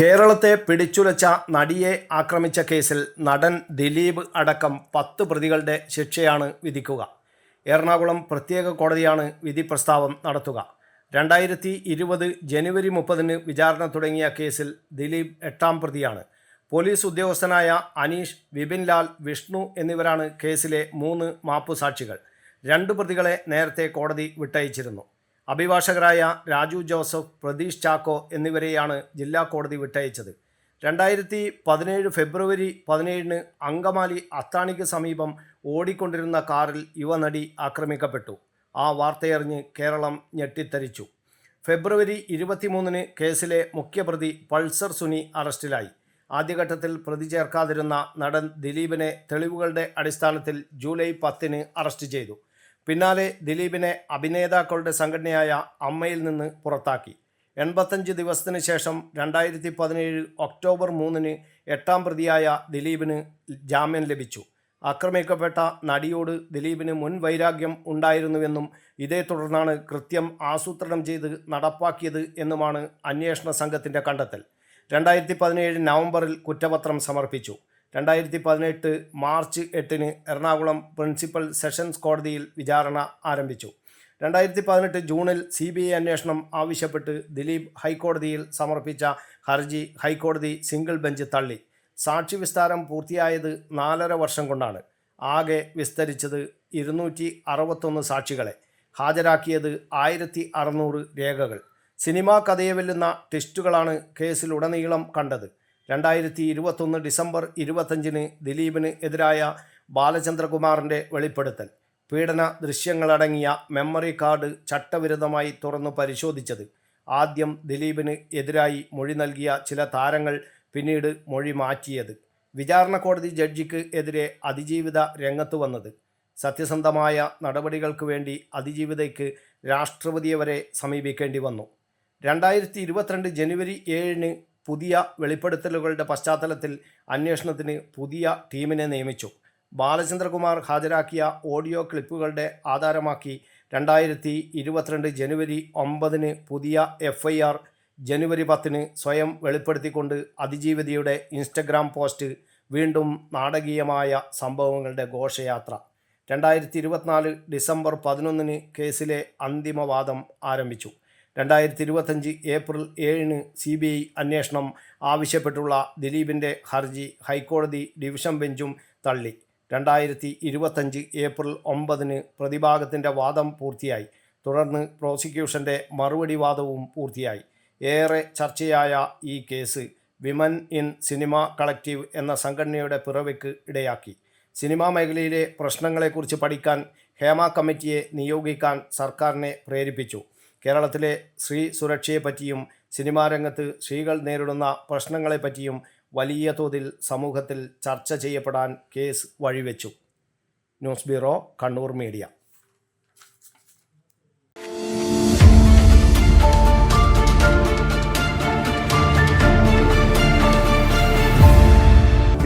കേരളത്തെ പിടിച്ചുലച്ച നടിയെ ആക്രമിച്ച കേസിൽ നടൻ ദിലീപ് അടക്കം പത്ത് പ്രതികളുടെ ശിക്ഷയാണ് വിധിക്കുക. എറണാകുളം പ്രത്യേക കോടതിയാണ് വിധി പ്രസ്താവം നടത്തുക. രണ്ടായിരത്തി ഇരുപത് ജനുവരി മുപ്പതിന് വിചാരണ തുടങ്ങിയ കേസിൽ ദിലീപ് എട്ടാം പ്രതിയാണ്. പോലീസ് ഉദ്യോഗസ്ഥനായ അനീഷ് വിപിൻ ലാൽ വിഷ്ണു എന്നിവരാണ് കേസിലെ മൂന്ന് മാപ്പുസാക്ഷികൾ. രണ്ട് പ്രതികളെ നേരത്തെ കോടതി വിട്ടയച്ചിരുന്നു. അഭിഭാഷകരായ രാജു ജോസഫ് പ്രതീഷ് ചാക്കോ എന്നിവരെയാണ് ജില്ലാ കോടതി വിട്ടയച്ചത്. രണ്ടായിരത്തി പതിനേഴ് ഫെബ്രുവരി പതിനേഴിന് അങ്കമാലി അത്താണിക്ക് സമീപം ഓടിക്കൊണ്ടിരുന്ന കാറിൽ യുവനടി ആക്രമിക്കപ്പെട്ടു. ആ വാർത്തയറിഞ്ഞ് കേരളം ഞെട്ടിത്തരിച്ചു. ഫെബ്രുവരി ഇരുപത്തിമൂന്നിന് കേസിലെ മുഖ്യപ്രതി പൾസർ സുനി അറസ്റ്റിലായി. ആദ്യഘട്ടത്തിൽ പ്രതി ചേർക്കാതിരുന്ന നടൻ ദിലീപിനെ തെളിവുകളുടെ അടിസ്ഥാനത്തിൽ ജൂലൈ പത്തിന് അറസ്റ്റ് ചെയ്തു. പിന്നാലെ ദിലീപിനെ അഭിനേതാക്കളുടെ സംഘടനയായ അമ്മയിൽ നിന്ന് പുറത്താക്കി. എൺപത്തഞ്ച് ദിവസത്തിന് ശേഷം രണ്ടായിരത്തി പതിനേഴ് ഒക്ടോബർ മൂന്നിന് എട്ടാം പ്രതിയായ ദിലീപിന് ജാമ്യം ലഭിച്ചു. ആക്രമിക്കപ്പെട്ട നടിയോട് ദിലീപിന് മുൻ വൈരാഗ്യം ഉണ്ടായിരുന്നുവെന്നും ഇതേ തുടർന്നാണ് കൃത്യം ആസൂത്രണം ചെയ്ത് നടപ്പാക്കിയത് എന്നുമാണ് അന്വേഷണ സംഘത്തിന്റെ കണ്ടെത്തൽ. രണ്ടായിരത്തി പതിനേഴ് നവംബറിൽ കുറ്റപത്രം സമർപ്പിച്ചു. രണ്ടായിരത്തി പതിനെട്ട് മാർച്ച് എട്ടിന് എറണാകുളം പ്രിൻസിപ്പൽ സെഷൻസ് കോടതിയിൽ വിചാരണ ആരംഭിച്ചു. രണ്ടായിരത്തി പതിനെട്ട് ജൂണിൽ സി ബി ഐ അന്വേഷണം ആവശ്യപ്പെട്ട് ദിലീപ് ഹൈക്കോടതിയിൽ സമർപ്പിച്ച ഹർജി ഹൈക്കോടതി സിംഗിൾ ബെഞ്ച് തള്ളി. സാക്ഷി വിസ്താരം പൂർത്തിയായത് നാലര വർഷം കൊണ്ടാണ്. ആകെ വിസ്തരിച്ചത് ഇരുന്നൂറ്റി അറുപത്തൊന്ന് സാക്ഷികളെ. ഹാജരാക്കിയത് ആയിരത്തി അറുന്നൂറ് രേഖകൾ. സിനിമാ കഥയെ വെല്ലുന്ന ടെസ്റ്റുകളാണ് കേസിലുടനീളം കണ്ടത്. രണ്ടായിരത്തി ഇരുപത്തൊന്ന് ഡിസംബർ ഇരുപത്തഞ്ചിന് ദിലീപിന് എതിരായ ബാലചന്ദ്രകുമാറിന്റെ വെളിപ്പെടുത്തൽ. പീഡന ദൃശ്യങ്ങളടങ്ങിയ മെമ്മറി കാർഡ് ചട്ടവിരുദ്ധമായി തുറന്നു പരിശോധിച്ചത്. ആദ്യം ദിലീപിന് എതിരായി മൊഴി നൽകിയ ചില താരങ്ങൾ പിന്നീട് മൊഴി മാറ്റിയത്. വിചാരണ കോടതി ജഡ്ജിക്ക് എതിരെ അതിജീവിത രംഗത്തു വന്നത്. സത്യസന്ധമായ നടപടികൾക്ക് വേണ്ടി അതിജീവിതയ്ക്ക് രാഷ്ട്രപതിയെ വരെ സമീപിക്കേണ്ടി വന്നു. രണ്ടായിരത്തി ഇരുപത്തിരണ്ട് ജനുവരി ഏഴിന് പുതിയ വെളിപ്പെടുത്തലുകളുടെ പശ്ചാത്തലത്തിൽ അന്വേഷണത്തിന് പുതിയ ടീമിനെ നിയമിച്ചു. ബാലചന്ദ്രകുമാർ ഹാജരാക്കിയ ഓഡിയോ ക്ലിപ്പുകളുടെ ആധാരമാക്കി രണ്ടായിരത്തി ഇരുപത്തിരണ്ട് ജനുവരി ഒമ്പതിന് പുതിയ എഫ് ഐ ആർ ജനുവരി പത്തിന് സ്വയം വെളിപ്പെടുത്തിക്കൊണ്ട് അതിജീവിതയുടെ ഇൻസ്റ്റഗ്രാം പോസ്റ്റ് വീണ്ടും നാടകീയമായ സംഭവങ്ങളുടെ ഘോഷയാത്ര. രണ്ടായിരത്തി ഇരുപത്തിനാല് ഡിസംബർ പതിനൊന്നിന് കേസിലെ അന്തിമവാദം ആരംഭിച്ചു. രണ്ടായിരത്തി ഇരുപത്തഞ്ച് ഏപ്രിൽ ഏഴിന് സി ബി ഐ അന്വേഷണം ആവശ്യപ്പെട്ടുള്ള ദിലീപിന്റെ ഹർജി ഹൈക്കോടതി ഡിവിഷൻ ബെഞ്ചും തള്ളി. രണ്ടായിരത്തി ഇരുപത്തഞ്ച് ഏപ്രിൽ ഒമ്പതിന് പ്രതിഭാഗത്തിന്റെ വാദം പൂർത്തിയായി. തുടർന്ന് പ്രോസിക്യൂഷന്റെ മറുപടി വാദവും പൂർത്തിയായി. ഏറെ ചർച്ചയായ ഈ case women in cinema collective എന്ന സംഘടനയുടെ പിറവിക്ക് ഇടയാക്കി. സിനിമാ മേഖലയിലെ പ്രശ്നങ്ങളെക്കുറിച്ച് പഠിക്കാൻ ഹേമ കമ്മിറ്റിയെ നിയോഗിക്കാൻ സർക്കാരിനെ പ്രേരിപ്പിച്ചു. കേരളത്തിലെ സ്ത്രീ സുരക്ഷയെപ്പറ്റിയും സിനിമാ രംഗത്ത് സ്ത്രീകൾ നേരിടുന്ന പ്രശ്നങ്ങളെപ്പറ്റിയും വലിയ തോതിൽ സമൂഹത്തിൽ ചർച്ച ചെയ്യപ്പെടാൻ case വഴിവെച്ചു. News bureau Kannur media.